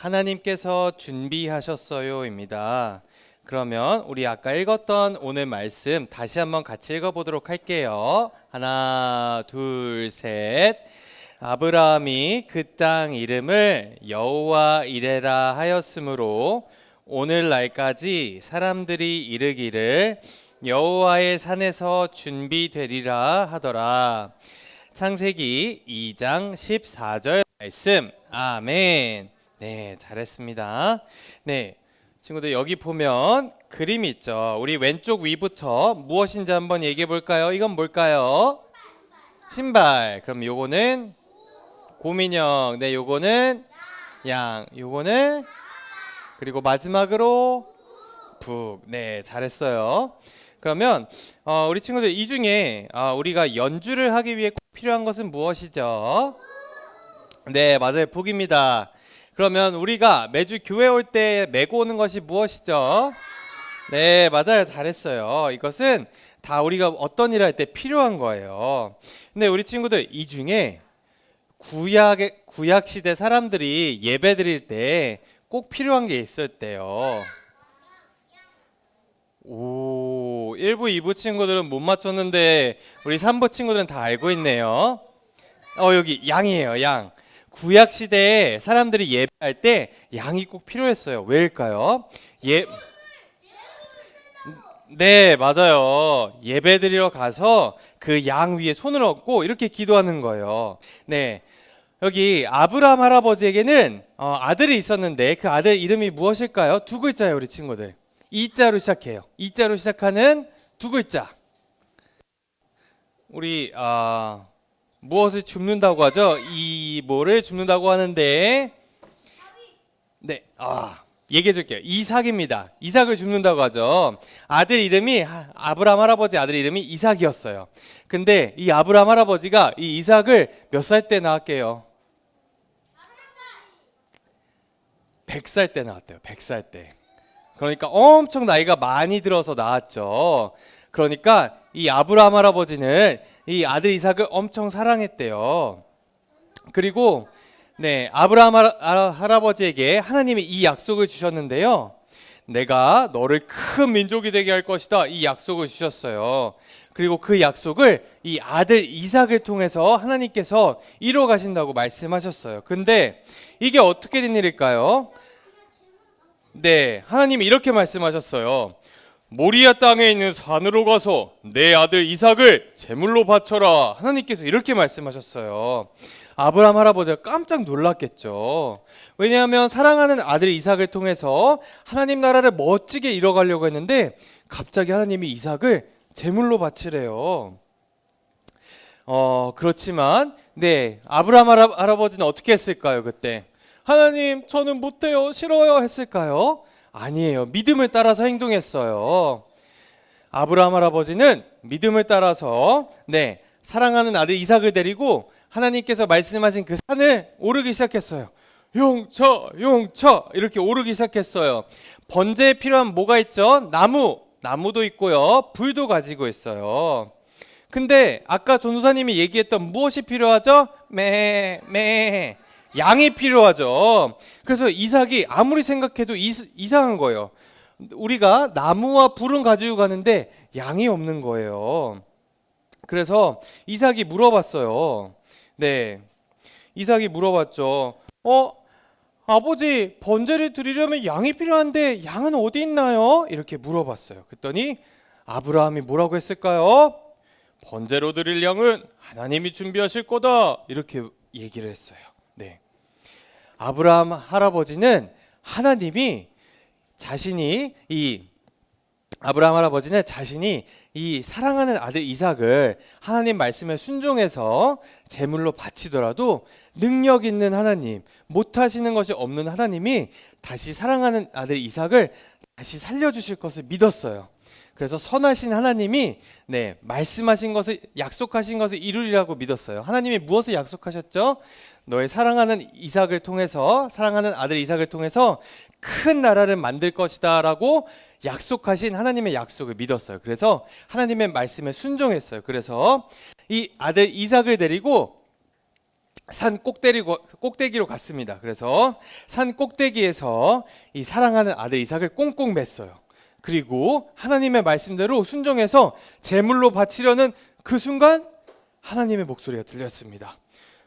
하나님께서 준비하셨어요입니다. 그러면 우리 아까 읽었던 오늘 말씀 다시 한번 같이 읽어보도록 할게요. 하나, 둘, 셋. 아브라함이 그 땅 이름을 여호와 이레라 하였으므로 오늘날까지 사람들이 이르기를 여호와의 산에서 준비되리라 하더라. 창세기 2장 14절 말씀. 아멘. 네, 잘했습니다. 네. 친구들 여기 보면 그림이 있죠. 우리 왼쪽 위부터 무엇인지 한번 얘기해 볼까요? 이건 뭘까요? 신발. 그럼 요거는 곰인형. 네, 요거는 양. 요거는 그리고 마지막으로 북. 네, 잘했어요. 그러면 어, 우리 친구들 이 중에 어, 우리가 연주를 하기 위해 꼭 필요한 것은 무엇이죠? 네, 맞아요. 북입니다. 그러면 우리가 매주 교회 올 때 메고 오는 것이 무엇이죠? 네, 맞아요. 잘했어요. 이것은 다 우리가 어떤 일을 할 때 필요한 거예요. 근데 우리 친구들 이 중에 구약 구약 시대 사람들이 예배 드릴 때 꼭 필요한 게 있을 때요. 오, 1부, 2부 친구들은 못 맞췄는데 우리 3부 친구들은 다 알고 있네요. 어, 여기 양이에요, 양. 구약 시대에 사람들이 예배할 때 양이 꼭 필요했어요. 왜일까요? 예 네, 맞아요. 예배 드리러 가서 그 양 위에 손을 얹고 이렇게 기도하는 거예요. 네. 여기 아브라함 할아버지에게는 어, 아들이 있었는데 그 아들 이름이 무엇일까요? 두 글자예요, 우리 친구들. 이자로 시작해요. 이자로 시작하는 두 글자. 우리 아 무엇을 줍는다고 하죠? 이모를 줍는다고 하는데 네, 아 얘기해 줄게요. 이삭입니다. 이삭을 줍는다고 하죠. 아들 이름이 하- 아브라함 할아버지 아들 이름이 이삭이었어요. 근데 이 아브라함 할아버지가 이 이삭을 몇 살 때 낳았게요? 100살 때 낳았대요. 100살 때. 그러니까 엄청 나이가 많이 들어서 낳았죠. 그러니까 이 아브라함 할아버지는 이 아들 이삭을 엄청 사랑했대요. 그리고 네 아브라함 할아버지에게 하나님이 이 약속을 주셨는데요. 내가 너를 큰 민족이 되게 할 것이다. 이 약속을 주셨어요. 그리고 그 약속을 이 아들 이삭을 통해서 하나님께서 이루어 가신다고 말씀하셨어요. 근데 이게 어떻게 된 일일까요? 네, 하나님이 이렇게 말씀하셨어요. 모리아 땅에 있는 산으로 가서 내 아들 이삭을 제물로 바쳐라. 하나님께서 이렇게 말씀하셨어요. 아브라함 할아버지가 깜짝 놀랐겠죠. 왜냐하면 사랑하는 아들 이삭을 통해서 하나님 나라를 멋지게 이뤄가려고 했는데 갑자기 하나님이 이삭을 제물로 바치래요. 어, 그렇지만 네, 아브라함 할아- 할아버지는 어떻게 했을까요, 그때? 하나님, 저는 못해요, 싫어요 했을까요? 아니에요. 믿음을 따라서 행동했어요. 아브라함 할아버지는 믿음을 따라서 네, 사랑하는 아들 이삭을 데리고 하나님께서 말씀하신 그 산을 오르기 시작했어요. 용처, 용처 이렇게 오르기 시작했어요. 번제에 필요한 뭐가 있죠? 나무, 나무도 있고요. 불도 가지고 있어요. 근데 아까 전도사님이 얘기했던 무엇이 필요하죠? 매, 매. 양이 필요하죠. 그래서 이삭이 아무리 생각해도 이, 이상한 거예요. 우리가 나무와 불은 가지고 가는데 양이 없는 거예요. 그래서 이삭이 물어봤어요. 네. 이삭이 물어봤죠. 어, 아버지, 번제를 드리려면 양이 필요한데 양은 어디 있나요? 이렇게 물어봤어요. 그랬더니 아브라함이 뭐라고 했을까요? 번제로 드릴 양은 하나님이 준비하실 거다. 이렇게 얘기를 했어요. 네. 아브라함 할아버지는 하나님이 자신이 이 아브라함 할아버지는 자신이 이 사랑하는 아들 이삭을 하나님 말씀에 순종해서 제물로 바치더라도 능력 있는 하나님, 못하시는 것이 없는 하나님이 다시 사랑하는 아들 이삭을 다시 살려주실 것을 믿었어요. 그래서 선하신 하나님이 네 말씀하신 것을 약속하신 것을 이루리라고 믿었어요. 하나님이 무엇을 약속하셨죠? 너의 사랑하는 이삭을 통해서 사랑하는 아들 이삭을 통해서 큰 나라를 만들 것이다라고 약속하신 하나님의 약속을 믿었어요. 그래서 하나님의 말씀에 순종했어요. 그래서 이 아들 이삭을 데리고 산 꼭대기로, 꼭대기로 갔습니다. 그래서 산 꼭대기에서 이 사랑하는 아들 이삭을 꽁꽁 맸어요. 그리고 하나님의 말씀대로 순종해서 제물로 바치려는 그 순간 하나님의 목소리가 들렸습니다.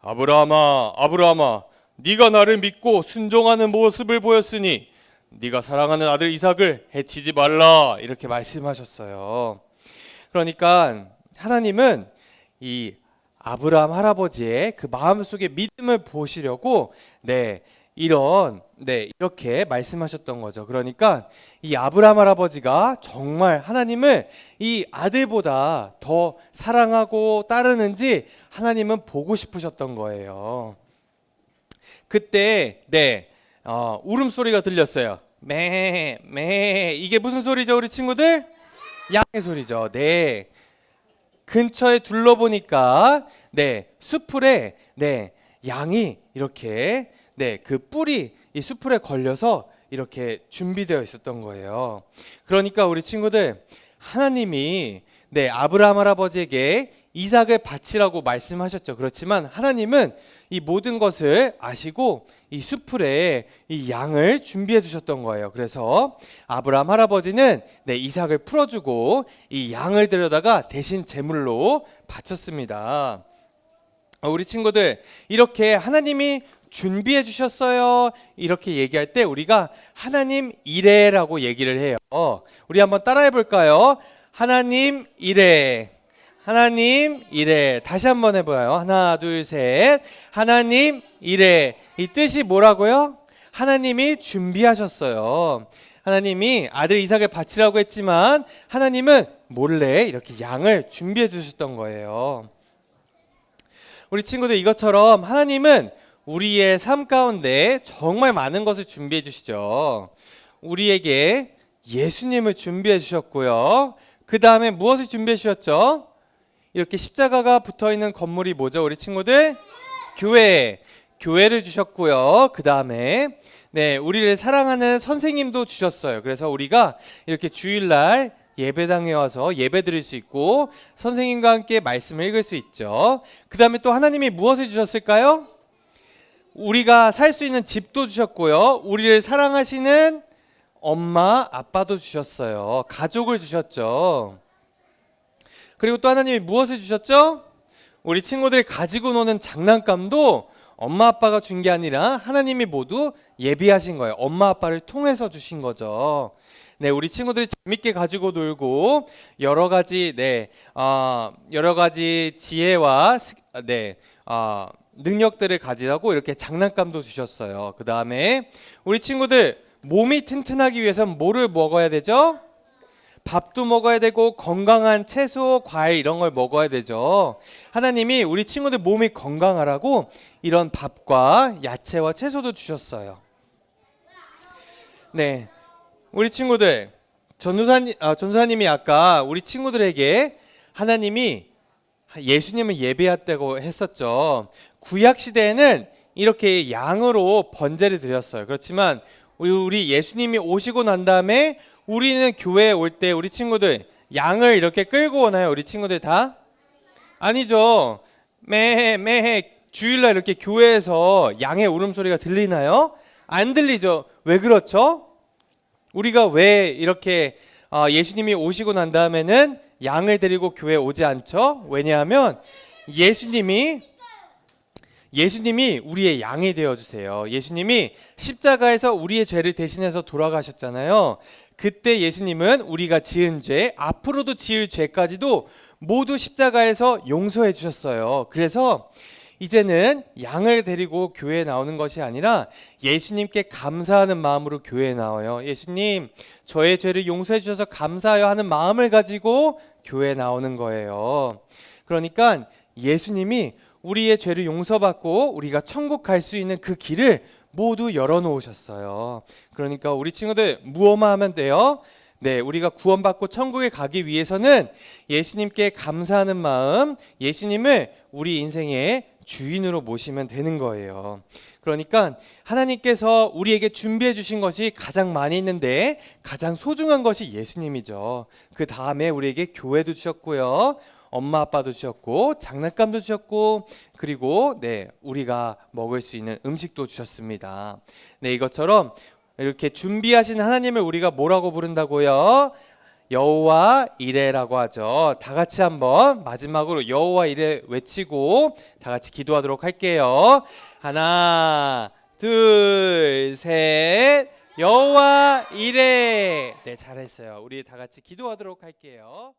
아브라함아, 아브라함아, 네가 나를 믿고 순종하는 모습을 보였으니 네가 사랑하는 아들 이삭을 해치지 말라 이렇게 말씀하셨어요. 그러니까 하나님은 이 아브라함 할아버지의 그 마음속의 믿음을 보시려고 네 이런 네 이렇게 말씀하셨던 거죠. 그러니까 이 아브라함 할아버지가 정말 하나님을 이 아들보다 더 사랑하고 따르는지 하나님은 보고 싶으셨던 거예요. 그때 네 어, 울음소리가 들렸어요. 매, 매. 이게 무슨 소리죠, 우리 친구들? 양의 소리죠. 네. 근처에 둘러보니까 네, 수풀에 네, 양이 이렇게 네, 그 뿔이 이 수풀에 걸려서 이렇게 준비되어 있었던 거예요. 그러니까 우리 친구들 하나님이 네, 아브라함 할아버지에게 이삭을 바치라고 말씀하셨죠. 그렇지만 하나님은 이 모든 것을 아시고 이 수풀에 이 양을 준비해 주셨던 거예요. 그래서 아브라함 할아버지는 네, 이삭을 풀어주고 이 양을 데려다가 대신 제물로 바쳤습니다. 어, 우리 친구들 이렇게 하나님이 준비해 주셨어요. 이렇게 얘기할 때 우리가 하나님 이래라고 얘기를 해요. 우리 한번 따라해 볼까요? 하나님 이래. 하나님 이래. 다시 한번 해 봐요. 하나, 둘, 셋. 하나님 이래. 이 뜻이 뭐라고요? 하나님이 준비하셨어요. 하나님이 아들 이삭을 바치라고 했지만 하나님은 몰래 이렇게 양을 준비해 주셨던 거예요. 우리 친구들 이것처럼 하나님은 우리의 삶 가운데 정말 많은 것을 준비해 주시죠. 우리에게 예수님을 준비해 주셨고요. 그 다음에 무엇을 준비해 주셨죠? 이렇게 십자가가 붙어 있는 건물이 뭐죠, 우리 친구들? 교회. 교회를 주셨고요. 그 다음에 네 우리를 사랑하는 선생님도 주셨어요. 그래서 우리가 이렇게 주일날 예배당에 와서 예배 드릴 수 있고 선생님과 함께 말씀을 읽을 수 있죠. 그 다음에 또 하나님이 무엇을 주셨을까요? 우리가 살 수 있는 집도 주셨고요. 우리를 사랑하시는 엄마, 아빠도 주셨어요. 가족을 주셨죠. 그리고 또 하나님이 무엇을 주셨죠? 우리 친구들이 가지고 노는 장난감도 엄마 아빠가 준 게 아니라 하나님이 모두 예비하신 거예요. 엄마 아빠를 통해서 주신 거죠. 네, 우리 친구들이 재밌게 가지고 놀고 여러 가지 네, 어, 여러 가지 지혜와 스- 네, 어, 능력들을 가지라고 이렇게 장난감도 주셨어요. 그 다음에 우리 친구들 몸이 튼튼하기 위해서는 뭐를 먹어야 되죠? 밥도 먹어야 되고 건강한 채소, 과일 이런 걸 먹어야 되죠. 하나님이 우리 친구들 몸이 건강하라고 이런 밥과 야채와 채소도 주셨어요. 네, 우리 친구들 전도사님, 아, 전도사님이 아까 우리 친구들에게 하나님이 예수님을 예배했다고 했었죠. 구약 시대에는 이렇게 양으로 번제를 드렸어요. 그렇지만 우리- 예수님이 오시고 난 다음에 우리는 교회에 올 때 우리 친구들 양을 이렇게 끌고 오나요? 우리 친구들 다? 아니죠. 매해 매해 주일날 이렇게 교회에서 양의 울음소리가 들리나요? 안 들리죠. 왜 그렇죠? 우리가 왜 이렇게 어, 예수님이 오시고 난 다음에는 양을 데리고 교회에 오지 않죠? 왜냐하면 예수님이 예수님이 우리의 양이 되어 주세요. 예수님이 십자가에서 우리의 죄를 대신해서 돌아가셨잖아요. 그때 예수님은 우리가 지은 죄, 앞으로도 지을 죄까지도 모두 십자가에서 용서해 주셨어요. 그래서 이제는 양을 데리고 교회에 나오는 것이 아니라 예수님께 감사하는 마음으로 교회에 나와요. 예수님, 저의 죄를 용서해 주셔서 감사하여 하는 마음을 가지고 교회에 나오는 거예요. 그러니까 예수님이 우리의 죄를 용서받고 우리가 천국 갈 수 있는 그 길을 모두 열어 놓으셨어요. 그러니까 우리 친구들 무엇만 하면 돼요? 네, 우리가 구원받고 천국에 가기 위해서는 예수님께 감사하는 마음, 예수님을 우리 인생의 주인으로 모시면 되는 거예요. 그러니까 하나님께서 우리에게 준비해 주신 것이 가장 많이 있는데 가장 소중한 것이 예수님이죠. 그 다음에 우리에게 교회도 주셨고요. 엄마 아빠도 주셨고 장난감도 주셨고 그리고 네 우리가 먹을 수 있는 음식도 주셨습니다. 네 이것처럼 이렇게 준비하신 하나님을 우리가 뭐라고 부른다고요? 여호와 이레라고 하죠. 다 같이 한번 마지막으로 여호와 이레 외치고 다 같이 기도하도록 할게요. 하나, 둘, 셋. 여호와 이레. 네, 잘했어요. 우리 다 같이 기도하도록 할게요.